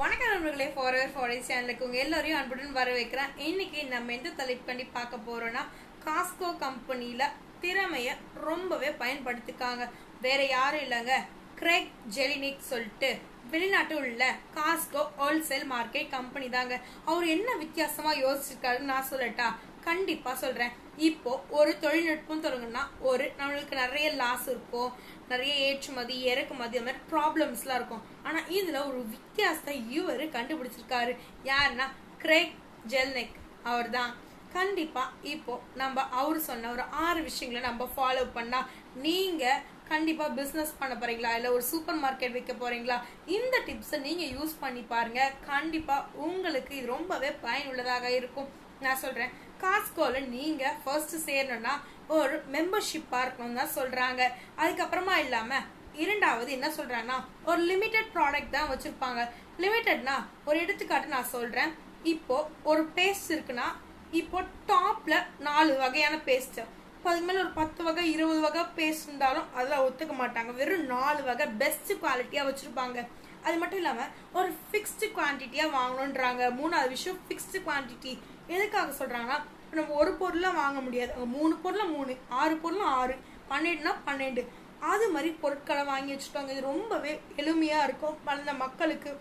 வணக்கம் நண்பர்களே forever forest சேனலுக்கு உங்கள் எல்லாரையும் அன்புடன் வர வைக்கிறேன் இன்னைக்கு நம்ம எந்த தலைப்பு பண்ணி பார்க்க போகிறோன்னா காஸ்கோ கம்பெனியில் திறமையை ரொம்பவே பயன்படுத்திக்காங்க வேற யாரும் இல்லைங்க. கிரெக் ஜெலினிக் சொல்லிட்டு வெளிநாட்டு உள்ள காஸ்கோ ஹோல்சேல் மார்க்கெட் கம்பெனி தாங்க. அவர் என்ன வித்தியாசமா யோசிச்சிருக்காருன்னு நான் சொல்லட்டா? கண்டிப்பா சொல்றேன். இப்போ ஒரு தொழில்நுட்பம் தொடங்குனா ஒரு நம்மளுக்கு நிறைய லாஸ் இருக்கும். நிறைய ஏற்றுமதி இறக்குமதி அந்த மாதிரி ப்ராப்ளம்ஸ்லாம் இருக்கும். ஆனா இதுல ஒரு வித்தியாசத்தை இவர் கண்டுபிடிச்சிருக்காரு. யாருன்னா கிரேக் ஜெல்னெக் அவர் தான் கண்டிப்பா இப்போ நம்ம அவர் சொன்ன ஒரு ஆறு விஷயங்களை நம்ம ஃபாலோ பண்ணா நீங்க கண்டிப்பாக பிஸ்னஸ் பண்ண போறீங்களா? இல்லை ஒரு சூப்பர் மார்க்கெட் வைக்க போறீங்களா? இந்த டிப்ஸை நீங்க யூஸ் பண்ணி பாருங்க. கண்டிப்பாக உங்களுக்கு இது ரொம்பவே பயனுள்ளதாக இருக்கும். நான் சொல்றேன். காஸ்கோல நீங்க ஃபர்ஸ்ட் சேரணும்னா ஒரு மெம்பர்ஷிப்பா இருக்கணும் தான் சொல்றாங்க. அதுக்கப்புறமா இல்லாம இரண்டாவது என்ன சொல்றாங்கன்னா ஒரு லிமிடெட் ப்ராடக்ட் தான் வச்சிருப்பாங்க. லிமிட்டட்னா ஒரு எடுத்துக்காட்டு நான் சொல்றேன். இப்போ ஒரு பேஸ்ட் இருக்குன்னா இப்போ டாப்ல நாலு வகையான பேஸ்ட் இப்போ அதுக்கு ஒரு பத்து வகை இருபது வகை பேஸ்ட் இருந்தாலும் அதெல்லாம் ஒத்துக்க மாட்டாங்க. வெறும் நாலு வகை பெஸ்ட் குவாலிட்டியா வச்சிருப்பாங்க. அது மட்டும் இல்லாம ஒரு ஃபிக்ஸ்டு குவான்டிட்டியா வாங்கணுன்றாங்க மூணாவது விஷயம் ஃபிக்ஸ்டு குவான்டிட்டி எதுக்காக சொல்றாங்கன்னா நம்ம ஒரு பொருளை வாங்க முடியாது. மூணு பொருளை மூணு ஆறு பொருளும் ஆறு பன்னெண்டுனா பன்னெண்டு. அது மாதிரி பொருட்களை வாங்கி வச்சுருப்பாங்க இது ரொம்பவே எளிமையா இருக்கும். வளர்ந்த மக்களுக்கு.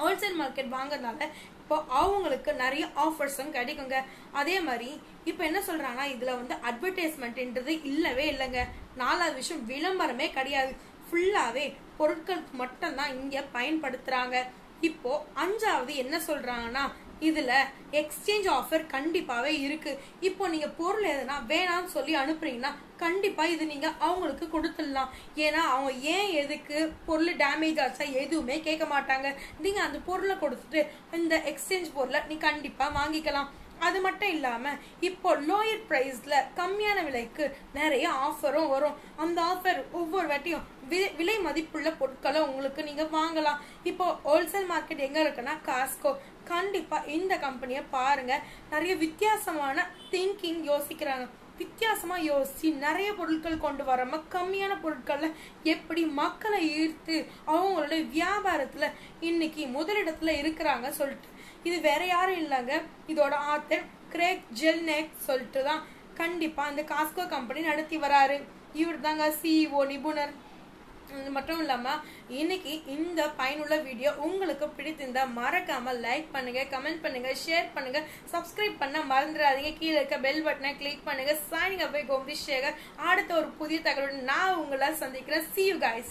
ஹோல்சேல் மார்க்கெட் வாங்குறதுனால அப்போ அவங்களுக்கு நிறைய ஆஃபர்ஸும் கிடைக்குங்க. அதே மாதிரி இப்போ என்ன சொல்றாங்கன்னா இதுல வந்து அட்வர்டைஸ்மெண்ட்ன்றது இல்லவே இல்லைங்க. நாலாவது விஷயம் விளம்பரமே கிடையாது. ஃபுல்லாவே பொருட்களுக்கு மட்டும்தான் இங்க பயன்படுத்துறாங்க. இப்போ அஞ்சாவது என்ன சொல்றாங்கன்னா இதில் எக்ஸ்சேஞ்ச் ஆஃபர் கண்டிப்பாகவே இருக்குது இப்போ நீங்கள் பொருள் எதுனா வேணாம்னு சொல்லி அனுப்புறீங்கன்னா கண்டிப்பாக இது நீங்கள் அவங்களுக்கு கொடுத்துடலாம். ஏன்னா அவங்க ஏன் எதுக்கு பொருள் டேமேஜ் ஆச்சா எதுவுமே கேட்க மாட்டாங்க. நீங்கள் அந்த பொருளை கொடுத்துட்டு இந்த எக்ஸ்சேஞ்ச் பொருளை நீ கண்டிப்பாக வாங்கிக்கலாம். அது மட்டும் இல்லாமல் இப்போ லோயர் ப்ரைஸில் கம்மியான விலைக்கு நிறைய ஆஃபரும் வரும். அந்த ஆஃபர் ஒவ்வொரு வாட்டியும் விலை விலை மதிப்புள்ள பொருட்களை உங்களுக்கு நீங்கள் வாங்கலாம். இப்போ ஹோல்சேல் மார்க்கெட் எங்கே இருக்குன்னா காஸ்கோ கண்டிப்பாக இந்த கம்பெனியை பாருங்க. நிறைய வித்தியாசமான திங்கிங் யோசிக்கிறாங்க. வித்தியாசமாக யோசித்து நிறைய பொருட்கள் கொண்டு வராமல் கம்மியான பொருட்களில் எப்படி மக்களை ஈர்த்து அவங்களோட வியாபாரத்தில் இன்னைக்கு முதலிடத்தில் இருக்கிறாங்க சொல்லிட்டு. இது வேற யாரும் இல்லைங்க. இதோட ஆத்தர் கிரேக் ஜெல்நெக் சொல்லிட்டு தான் கண்டிப்பாக அந்த காஸ்கோ கம்பெனி நடத்தி வராரு. இவர் தாங்க சிஇஓ நிபுணர். இது மட்டும் இல்லாமல் இன்னைக்கு இந்த பயனுள்ள வீடியோ உங்களுக்கு பிடித்திருந்தா மறக்காம லைக் பண்ணுங்க கமெண்ட் பண்ணுங்க ஷேர் பண்ணுங்க சப்ஸ்கிரைப் பண்ண மறந்துடாதீங்க. கீழே இருக்க பெல் பட்டனை கிளிக் பண்ணுங்க. Signing up Gopi Sekar. அடுத்த ஒரு புதிய தகவலுடன் நான் உங்களை சந்திக்கிறேன். See you guys.